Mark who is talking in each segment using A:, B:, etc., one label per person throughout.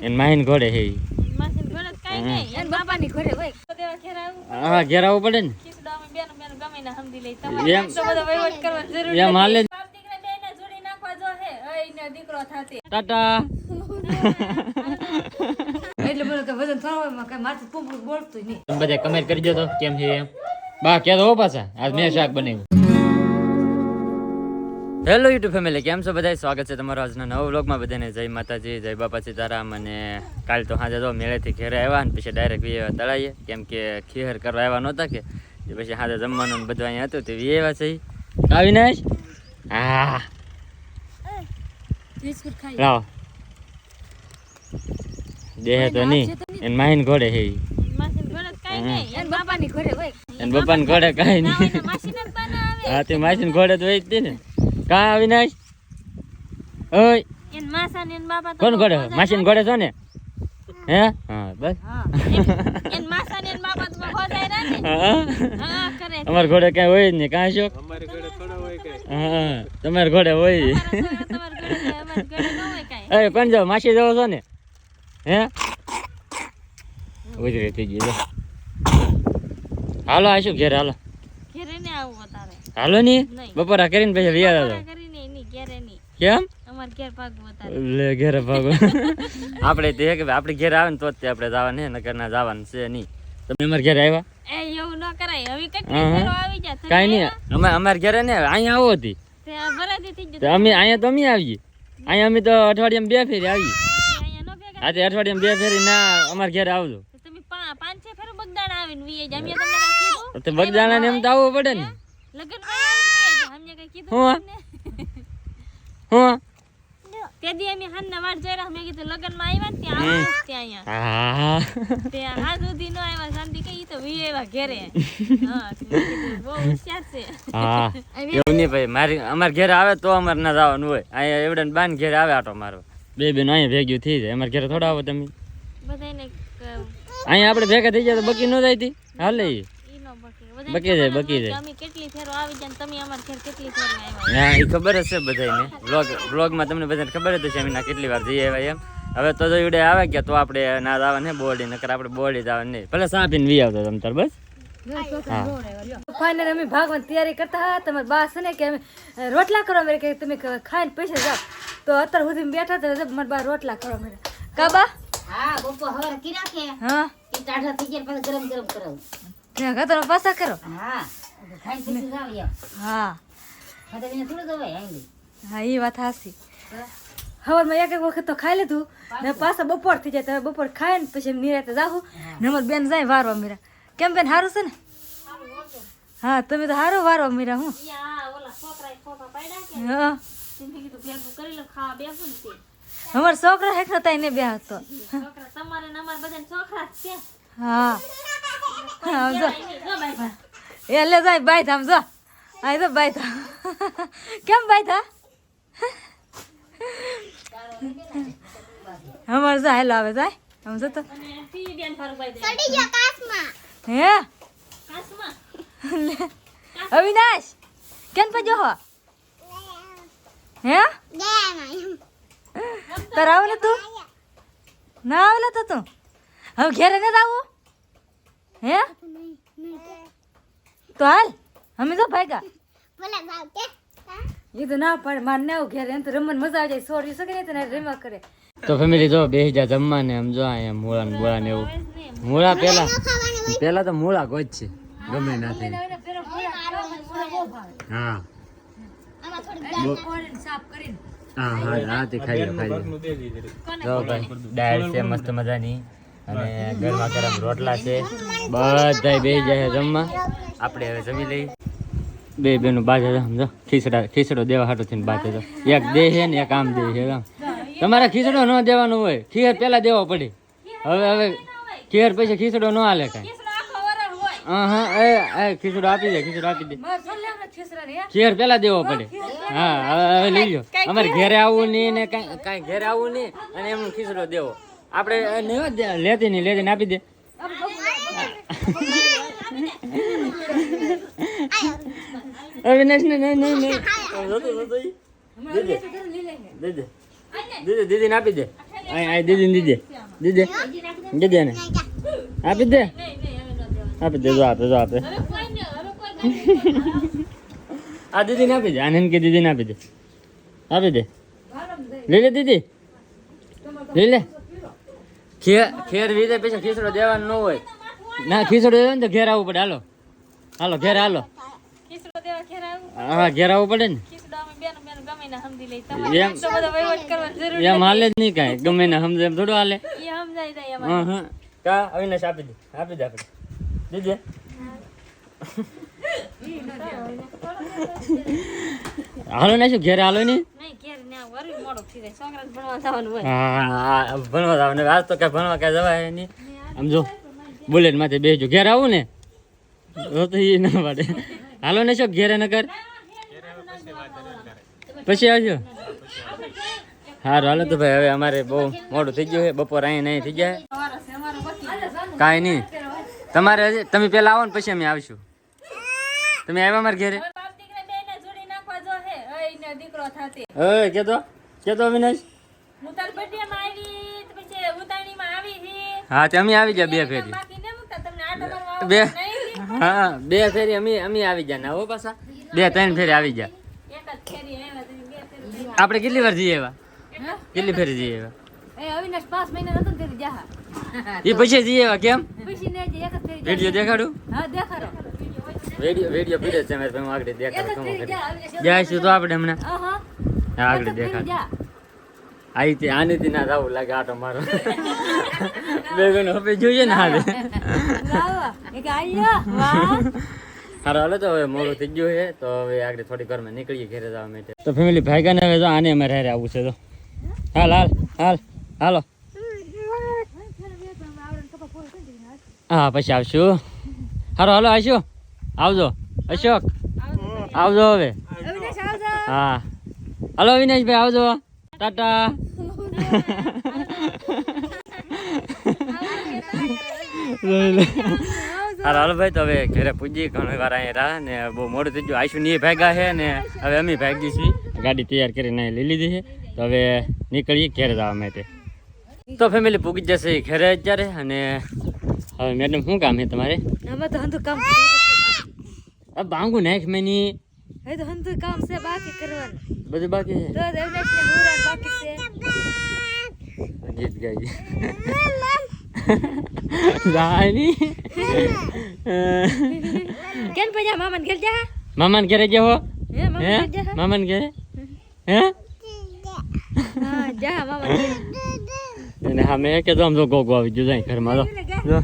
A: એને માહીન ઘોડે હે ઈ.
B: ઘરે જ કાંઈ નહીં. એના બાપાની ઘરે હોય. તો તેવા ઘેર
A: હા ઘેર આવવું પડે ને
B: ખીચડો અમે બેનો બેનો ગમે એને સમજી લઈ. તમારે
A: એમ. હાલે. ટાટા
C: એટલે બોલો કે વજન થોડા કઈ માથું પૂંપું બોલતું નહીં
A: બધા કમેન્ટ કરી દો તો કેમ છે એમ બા કે હો પાછા આજ મેં શાક બનાવ્યું હેલો યુટ્યુબ ફેમિલી કેમ છો? બધા સ્વાગત છે તમારો આજના નવો વ્લોગમાં. બધાને જય માતાજી જય બાપા સીતારામ અને કાલ તો હાજર તો મેળેથી ઘેરે આવ્યા અને પછી ડાયરેક્ટ વી આવ્યા તળાઈએ. કેમ કે ખીહર કરવા આવ્યા નહોતા કે પછી હાજર જમવાનું બધું અહીંયા હતું તે વી છે અવિનાશ હા. લાવો. દેહે તો નહીં એને માહીન ઘોડે હે.
C: એના બાપાની
A: ઘોડે કાંઈ નહીં. હા તે માસીને ઘોડે તો હોય જ ને. કા અવિનાશ ઓય.
B: એન માસા ને એન બાપા તો
A: કોણ ઘોડે માસીન ઘોડે છો ને? હે? હા બસ.
B: એન માસા ને એન બાપા તો ખોજાય જાય રા ને.
A: હા?
B: હા, કરે.
A: અમાર ઘોડે કાંઈ હોય જ નહીં હોય કે હા તમારે ઘોડે હોય.
B: તમાર ઘોડે અમાર અમારા ઘરે ન હોય કાંઈ.
A: એ કોણ જો માસી જવો છો ને? હે? ઉજળી થઈ જો હાલો આશું ઘેર હાલો.
B: ઘેર ને આવું
A: હાલો નહીં. બપોરા કરીને પછી વિયા
B: બપોરા
A: દાદા
B: કરીને નહીં, ઘેરે નહીં.
A: કેમ. લે ઘેરે ભાગો. આપણે તે કે આપણે ઘેર આવે ને તો જ આપણે જવાનું છે નકર ના જવાનું છે નહીં. તમે અમારે ઘેર આવ્યા?
B: એ એવું ન કરાય. હવે કેટલી
A: હા, હા.
B: આવી જાય તમે
A: નહીં. અમે અમારે ઘરે ને અહીંયા આવો હતી.
B: તે ભરાતી થઈ
A: તો અમે અહીંયા તો અમે આવીએ. અહીંયા અમે તો અઠવાડિયામાં બે ફેરી
B: ન ભેગા
A: આજે અઠવાડિયામાં બે ફેરી ના અમારે ઘેર આવજો.
B: તમે પાંચ છ ફેરો બગદાણા આવીને વીએ જાય. તમને કીધું?
A: તો બગદાણા ને એમ તો આવવું પડે ને
B: લગ્નમાં આવીને વીએ જાય. અમને કાંઈ કીધું
A: હું? હું?
B: તે દી અમે હાંજના વાટ જોઈ રહ્યા. મેં કીધું લગ્નમાં આવ્યા ને ત્યાં આવું ત્યાં અહીંયા.
A: હા.
B: સુધી ન આવ્યા શાંતિ કઈ તો વી આવ્યા ઘેરે. હા તો મેં કીધું, બહુ હોશિયાર છે.
A: હા. એવું નહીં ભાઈ મારી અમારે ઘેર આવે તો અમારે ના જવાનું હોય. અહીંયા એવડે ને બાન ઘેર આવે આટો મારો બે બેન અહીંયા ભેગ્યું થઈ જાય. અમારે ઘેર થોડા આવો તમે.
B: બધાને
A: અહીંયા આપણે ભેગા થઈ જાય તો બકી ન જાય તી. હાલે ઈ.
B: ઈ. બકે.
A: જાય, બકી જાય.
B: અમે કેટલી ફેરો આવી જાય તમે અમારા ઘેર કેટલી ફેરો આવ્યા.
A: હા એ ખબર હશે બધાને બ્લોગ બ્લોગમાં તમને બધાને ખબર જ હશે અમે ના કેટલી વાર જઈએ આવ્યા એમ. હવે તો જો આવે ગયા તો આપણે ના જવા ને બોડી નકર આપણે બોડી જવા નહીં ભલે સા પીને વી આવતો તમ તાર બસ?
C: ફાઇનલ અમે ભાગવાની તૈયારી કરતા હતા. તમારા બા છે ને કે અમે રોટલા કરવા મેરે કે તમે ખાઈને પૈસા જાઓ. તો અત્યાર સુધી બેઠા હતા મારા બા રોટલા કરવા મેરે કાબા
D: હા બપોર હવે કી રાખે
C: હા.
D: એ ટાઢા થઈ ગયા પછી ગરમ ગરમ કરાવું.
C: ત્યાં ખાતર પાસા કરો.
D: હા ખાઈ પછી જાવ યાર
C: હા.
D: ખાતે એને થોડું દવાય આંગળી
C: હા એ વાત હાસી હવારમાં એક એક વખત તો ખાઈ લીધું. ને પાછા બપોર થઈ જાય તમે બપોર ખાય ને પછી નિરાતે જાવું ને અમાર બેન જાય વારવા મીરા. કેમ બેન સારું છે ને? હા તમે તો સારું વારવા મીરા હું? હા.
B: તે તે.
C: અમાર છોકરા હેઠળ તાઈ ને બે હતો હા. હા જો.
B: કહેવાય નહીં. જો ભાઈ
C: એ લે જાય બાય થામ જો. આ તો બાય થા કેમ બાય થા અમાર જો હેલો આવે જાય. સમજો જો તો. હે? અવિનાશ કેમ પજો હો? હે? તાર આવેલો તું? ના આવેલો તો તું. હવે ઘેરે ને આવું? હે? તો હાલ અમે તો ભાગ્યા. એ તો ના પાડે માર ના આવું ઘેરે એમ તો રમવાની મજા આવી જાય સોરી શકે ને તને રમવા કરે.
A: તો ફેમિલી જો બે જા જમવા ને આમ જો અહીંયા મૂળા ને બોળા ને એવું. મૂળા પેલા પેલા તો મૂળા કોઈ જ છે ગમે ના થઈ હા. હા હા હા તે ખાઈ લો ખાઈ લો. જો ભાઈ દાળ છે મસ્ત મજાની. અને ગરમા ગરમ રોટલા છે. બધા બે જાય જમવા. આપણે હવે જમી લઈએ. બે બેનું બાજે સમજો? ખીચડા ખીચડો દેવા હાટો થઈને બાજે એક દે છે ને એક આમ દે છે તમારે ખીચડો ન દેવાનો હોય. ખીર પેલા દેવો પડે. હવે હવે ખીર પછી ખીચડો ન હાલે કાંઈ. હા હા એ એ ખીચડો આપી દે ખીચડો આપી દે. ખીર પેલા દેવો પડે. હા હવે હવે લઈ લો અમારે ઘેરે આવવું નહીં ને કાંઈ કાંઈ ઘેરે આવવું નહીં અને એમ ખીચડો દેવો. આપણે લેતી નહીં લેતી આપી દે. અવિનાશ ને નહીં નહીં નહીં. દીદી દીદીને આપી દે. અહીં અહીં દીદીને દીદી દીદી દીદી ને આપી દે. આપી દે જો આપે જો આપે. આ દીદીને આપી દે. આનંદ કે દીદીને આપી દે. આપી દે. લઈ લે દીદી લઈ લે. ખેર ખેર વીજે પછી ખીચડો દેવાનો ન હોય. ના ખીચડો દેવાનો ને તો ઘેર આવવું પડે. હાલો. હાલો ઘેર હાલો.
B: ઘેર
A: હા ઘેર આવવું પડે ને. એમ. હાલે જ નહીં કાંઈ. ગમે ને સમજે એમ થોડું હાલે. હા હા. કા અવિનાશ આપી દે. આપી દે આપણે. દીદી હાલો ને શું ઘેર હાલો નહીં
B: ભણવા જવાનું
A: આજ તો કઈ ભણવા કઈ જવાય નહીં. આમ જો, બુલેટ માથે બેસજો. આવું ને? તો ના શું ઘેરે પછી આવજો. હારું, હાલો તો ભાઈ, હવે અમારે બહુ મોડું થઈ ગયું છે. બપોર અહીં નહીં થઈ જાય. કાંઈ નહીં. તમારે તમે પહેલાં આવો ને, પછી અમે આવીશું. તમે આવ્યા અમારે ઘેરે
B: હવે બાપ દીકરા બેયને જોડી નાખવા જો હે. હવે ઈને દીકરો કે
A: તો કેતો? કેતો અવિનાશ?
B: હું તાર birthday માં આવી, તો પછી ઉતાવળીમાં આવી છે
A: હા તે અમે આવી ગયા બે ફેરી.
B: બાકી ને મુકતા તમને આટો મારવા
A: બે હા. બે ફેરી અમે અમે આવી ગયા ના હો પાછા. બે ત્રણ ફેરી આવી ગયા.
B: એક જ ફેરી આવ્યા તમે બે ફેરી
A: આપણે કેટલી વાર જઈએ એવા? કેટલી ફેરી જઈએ એવા?
C: એ અવિનાશ પાંચ મહિના નતો તેથી જાહા
A: એ પછી જઈએ એવા કેમ?
C: પછી ને એક જ ફેરી
A: વીડિયો દેખાડું.
C: હા દેખાડો.
A: વીડિયો વિડિયો પીડે છે મેં હું આગળ દેખાડું જઈશું તો આપણે હમણાં.
C: હા હા
A: હા, આગળ
C: દેખાય.
A: આઈથી
C: જા.
A: આનેથી ના જવું લાગે આટો મારો. બેગન હવે જોઈએ ને હાલે. હારો હાલો તો હવે મોડું થઈ ગયું છે તો હવે આગળ થોડી ઘરમાં નીકળીએ ઘરે જવા માટે. તો ફેમિલી ભાઈ ને હવે તો આને અમારે હારે આવવું છે તો હાલ હાલ હાલ હાલો. હા પછી આવશું. હારો હાલો આવશું આવજો. અશોક. આવજો. હવે. હા. હાલો વિનેશભાઈ આવજો. ટાટા. હાલો હાલો ભાઈ તો હવે ઘરે પૂજી ઘણી વાર અહીંયા રહ્યા ને બહુ મોડું થઈ ગયું. આઈશું ની ભાગ્યા છે ને હવે અમે ભાગી છીએ. ગાડી તૈયાર કરીને લઈ લીધી છે. તો હવે નીકળીએ ઘરે જવા માટે. તો ફેમિલી પૂગી જશે ઘરે અત્યારે અને હવે મેડમ શું કામ છે તમારે?
C: કામ
A: બાંગુ નાખ મેની
C: તો કામ છે બાકી કરવાનું.
A: બધું બાકી છે?
C: તો અવિનાશ ને હુરાન બાકી છે.
A: ગીત ગાઈ. રાણી.
C: કેમ પજા મામાને ઘેર જા
A: મામાને ઘરે જવો
C: હે?
A: હે
C: જા
A: મામાને ઘરે? હે?
C: હા જા મામા ઘેર.
A: અને હા કે કીધું આમ જો ગોગો આવી ગયો જાય ઘરમાં તો જો.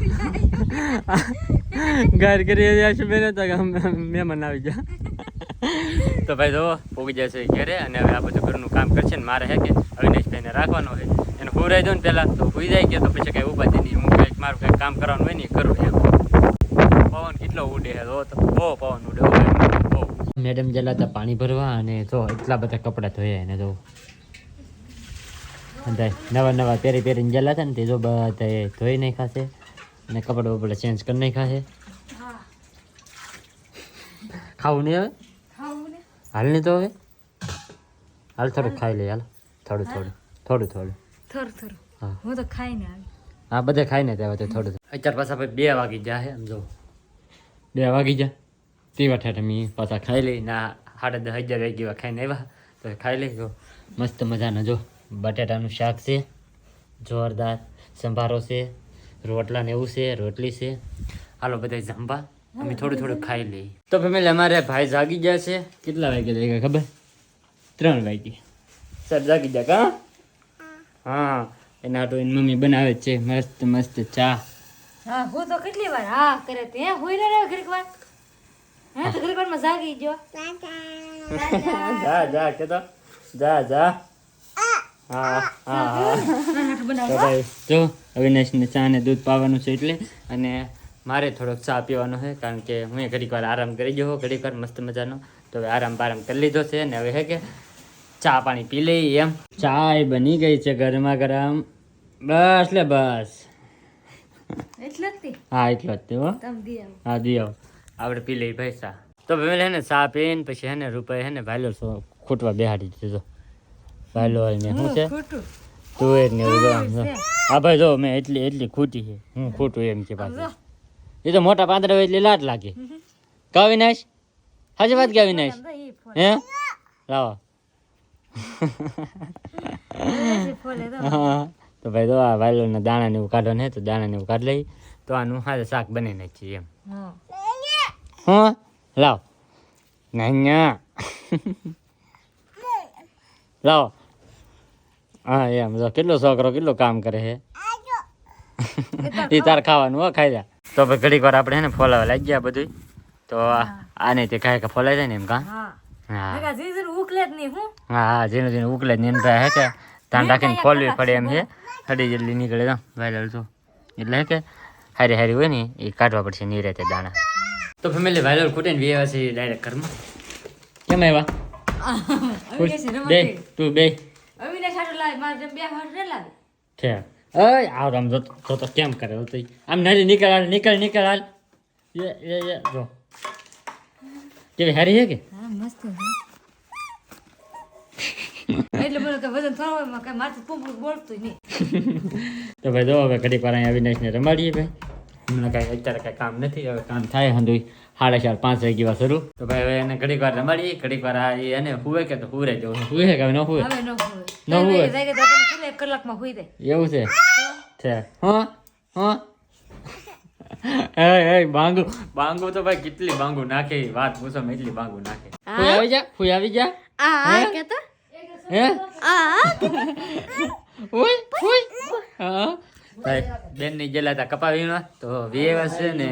A: ઘર કરી બેને તો મહેમાન આવી જા તો ભાઈ જો પૂગી જશે ઘરે અને હવે આ બધું ઘરનું કામ કરશે ને મારે હે કે અવિનાશભાઈને રાખવાનો હોય. એને હુરાઈ દઉં ને પહેલાં તો હુઈ જાય કે તો પછી કાંઈ ઉપાધિ નહીં હું કંઈક મારું કંઈક કામ કરવાનું હોય ને એ કરું એમ. પવન કેટલો ઉડે છે તો. બહુ પવન ઉડે બહુ. મેડમ જલાતા પાણી ભરવા અને જો એટલા બધા કપડાં ધોયા એને જો. નવા નવા પહેરી પહેરીને જેલા હતા ને તે જો બધા ધોઈ નહીં ખાશે અને કપડાં બપડા ચેન્જ કરી નહીં ખાશે ખાવું નહીં હવે
C: ખાવું ને
A: હાલ નહીં તો હવે? હાલ થોડું ખાઈ લે હાલ. થોડું થોડું. થોડું થોડું.
C: થોડું થોડું.
A: હા.
C: હું તો ખાઈને આવી.
A: હા બધા ખાઈને ત્યાં તો થોડું અત્યારે પાછા ભાઈ બે વાગી જાય હે સમજો જો. બે વાગી જા તે વાઠા તમે પાછા ખાઈ લઈ ના સાડા દસ હજાર વાગી ખાઈને આવ્યા. તો ખાઈ લઈ જો. મસ્ત મજાનો જો. બટાટાનું શાક છે જોરદાર સંભારો છે રોટલા ને એવું છે રોટલી છે. હાલો બધા જમવા. અમે થોડું થોડું ખાઈ લઈએ. તો ફેમિલી અમારે ભાઈ જાગી ગયા છે. કેટલા વાગે જાય ખબર? ત્રણ વાગે. સર જાગી ગયા કા? હા એના તો એની મમ્મી બનાવે છે. મસ્ત મસ્ત ચા.
C: હા હું તો કેટલી વાર હા કરે તે. હે હુઈ ને રહ્યો ઘડીક વાર? હે તો ઘડીક વારમાં જાગી ગયો.
A: જા જા કે તો જા. જા હા. હા હા. તો ભાઈ જો અવિનાશને ચા ને દૂધ પાવાનું છે એટલે. અને મારે થોડોક ચા પીવાનો છે કારણ કે હું ઘડીક વાર આરામ કરી ગયો ઘડીક વાર મસ્ત મજાનો. તો હવે આરામ બારામ કરી લીધો છે ને હવે હે કે ચા પાણી પી લઈ એમ. ચા બની ગઈ છે ગરમા ગરમ. બસ લે બસ.
C: એટલે
A: હા એટલો જ હો. હા દી આવો. આપણે પી લઈ ભાઈ ચા. તો ભાઈ હે ને ચા પીને પછી હે ને રૂપિયા હે ને ભાઈલો ખૂટવા બેહાડી દીધો ભાઈલો ને શું છે? તુવેર ને એવું હા ભાઈ જો મેં એટલી એટલી ખૂટી છે. હું ખોટું એમ છે પાછું. એ તો મોટા પાંદડા હોય એટલે લાટ લાગે. કા વિનાશ સાચી વાત કે વિનાશ હે? લાવો.
C: તો
A: હા. તો ભાઈ તો આ વાયલોના દાણા ને એવું કાઢો ને તો દાણા ને એવું કાઢી લઈ. તો આનું હારે શાક બની નાખીએ એમ.
C: હા.
A: હા લાવ. ના લાવો. હા એમ. જો કેટલો છોકરો કેટલો કામ કરે છે એ તાર ખાવાનું હો ખાઈ જા. તો ભાઈ ઘડીક વાર આપણે ને ફોલાવા લાગી ગયા બધું તો આને તે કાંઈ કે ફોલાય જાય ને એમ કા?
C: હા.
A: હા.
C: નકા જેનું ઉકલે જ નહીં હું?
A: ઝીણું ઝીણું કે તાન રાખીને ખોલવી પડે એમ છે હડી જલ્દી નીકળે તો વાયરલ તો. એટલે કે હારી હારી હોય ને એ કાઢવા પડશે નીરે તે દાણા. તો ફેમિલી વાયરલ ખૂટે ને વ્યવા છે ડાયરેક્ટ ઘરમાં. કેમ આવ્યા? બે તું બે.
C: અવિનાશ હાટુ લાવે મારે બે હાટુ લાવે
A: છે અય આવ આમ જો જો તો કેમ કરે તો ઈ. આમ નરી નીકળ હાલ નીકળ નીકળ હાલ એ એ એ જો કેવી હારી છે કે
C: હા મસ્ત એટલે બોલો કે વજન થોડું હોયમાં કઈ માથું પૂંપું બોલતું નહીં
A: તો ભાઈ જો હવે ઘડીક વાર અહીંયા અવિનાશને રમાડીએ ભાઈ હમણાં કાંઈ અત્યારે કાંઈ કામ નથી હવે કામ થાય હંધુઈ સાડા ચાર પાંચ વાગ્યા શરૂ તો ભાઈ હવે એને ઘડીક વાર રમાડીએ ઘડીક વાર આ ઈ એને હુવે કે તો હુરે જવું હુવે કે હવે ન હુવે
C: હવે ન હોય એક કલાકમાં હોઈ જાય.
A: એવું છે? છે. હા? હા? એ એ બાંગુ બાંગુ તો ભાઈ કેટલી બાંગુ નાખે વાત. પૂછો મેં એટલી બાંગુ નાખે. ફૂઈ આવી જા? ફૂઈ આવી જા?
C: આ કેતો?
A: હે?
C: આ
A: ઓય ફૂઈ હા? ભાઈ બેનની જેલા તા કપાવીનો તો વેવ છે ને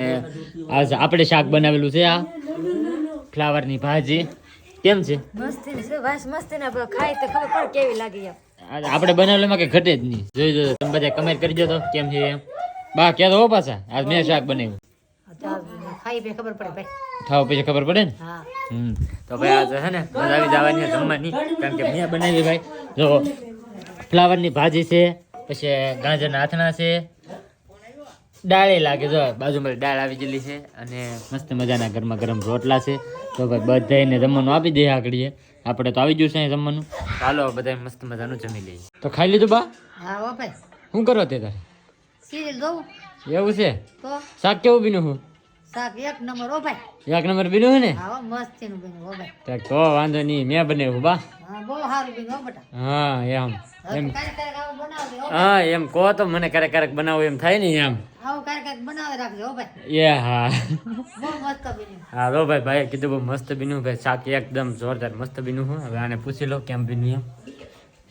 A: આજ આપણે શાક બનાવેલું છે આ. ફ્લાવરની ભાજી. કેમ છે?
C: મસ્તી છે વાસ મસ્તી ને ખાઈ તો ખબર પણ કેવી લાગી
A: આ આપણે બનાવેલું એમાં કઈ ઘટે જ નહીં. જોઈ જો તમે બધા કમેન્ટ કરી દો તો કેમ છે એમ? બા કે તો પાછા? આજ મેં શાક બનાવ્યું. ખાવ પછી ખબર પડે ને? હમ. તો ભાઈ આજે છે ને મજા આવી જવાની જમવાની. કારણ કે મેં બનાવી ભાઈ. જો ફ્લાવરની ભાજી છે પછી ગાજરના આથણા છે. દાળે લાગે જો બાજુમાં દાળ આવી ગયેલી છે અને મસ્ત મજાના ગરમા ગરમ રોટલા છે. તો ભાઈ બધાને જમવાનું આપી દઈએ આગળ આપણે તો આવી ગયું છે જમવાનું. ચાલો બધા મસ્ત મજાનું જમી લઈએ. તો ખાઈ લીધું બા?
D: હા ઓ ભાઈ.
A: શું કરો તે તારે?
D: સીરીયલ જોઉં
A: એવું છે?
D: તો?
A: શાક કેવું બીનું હું?
D: શાક એક નંબર ઓ ભાઈ.
A: એક નંબર બીનું હે ને?
D: હા મસ્ત મસ્તીનું બીનું હો
A: તો તો વાંધો નહીં મેં બનાવ્યું બા.
D: હા બહુ સારું બીનું હો બેટા.
A: હા એમ એમ.
D: હો
A: હા એમ કહો તો મને ક્યારેક ક્યારેક બનાવો એમ થાય ને એમ.
D: આવું ક્યારેક ક્યારેક બનાવી રાખજો હો ભાઈ.
A: એ હા.
D: બહુ મસ્ત બન્યું.
A: હા રો ભાઈ ભાઈ કીધું બહુ મસ્ત બીનું ભાઈ શાક એકદમ જોરદાર મસ્ત બીનું હું. હવે આને પૂછી લો કેમ બીનું એમ.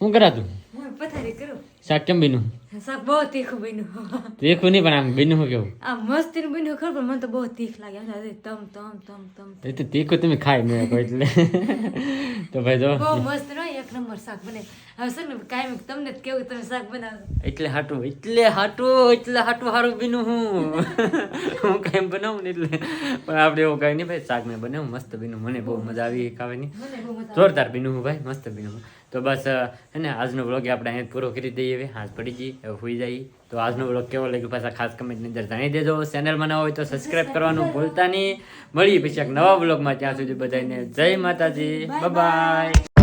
A: શું કરા
C: હું પથારી કરું.
A: શાક કેમ બીનું.
C: શાક બહુ તીખું બન્યું
A: તીખું નહીં પણ આમ બીનું હું કેવું?
C: આ મસ્તીનું બન્યું ખબર પણ મને તો બહુ તીખ લાગે. તમ તમ તમ તમ
A: એ તો તીખું તમે ખાઈ મેં કોઈ એટલે. તો ભાઈ જો.
C: બહુ મસ્ત નો એક નંબર શાક બને. હવે છે ને કાયમ તમને કેવું તમે શાક બનાવો.
A: એટલે હાટું એટલે હાટું એટલે હાટું હારું બીનું હું. હું કાયમ બનાવું ને એટલે. પણ આપણે એવું કાંઈ નહીં ભાઈ શાક મેં બનાવું મસ્ત બીનું. મને બહુ મજા આવી ખાવાની. જોરદાર બીનું હું ભાઈ મસ્ત બીનું હું. તો બસ હે ને આજનો વ્લોગ આપણે અહીંયા પૂરો કરી દઈએ હવે. હાથ પડી જઈએ હવે સુઈ જઈએ તો આજનો વ્લોગ કેવો લાગ્યો પાછા ખાસ કમેન્ટની અંદર જાણી દેજો. ચેનલમાં ન હોય તો સબસ્ક્રાઇબ કરવાનું ભૂલતા નહીં. મળીએ પછી એક નવા વ્લોગમાં ત્યાં સુધી બધાને જય માતાજી. બાય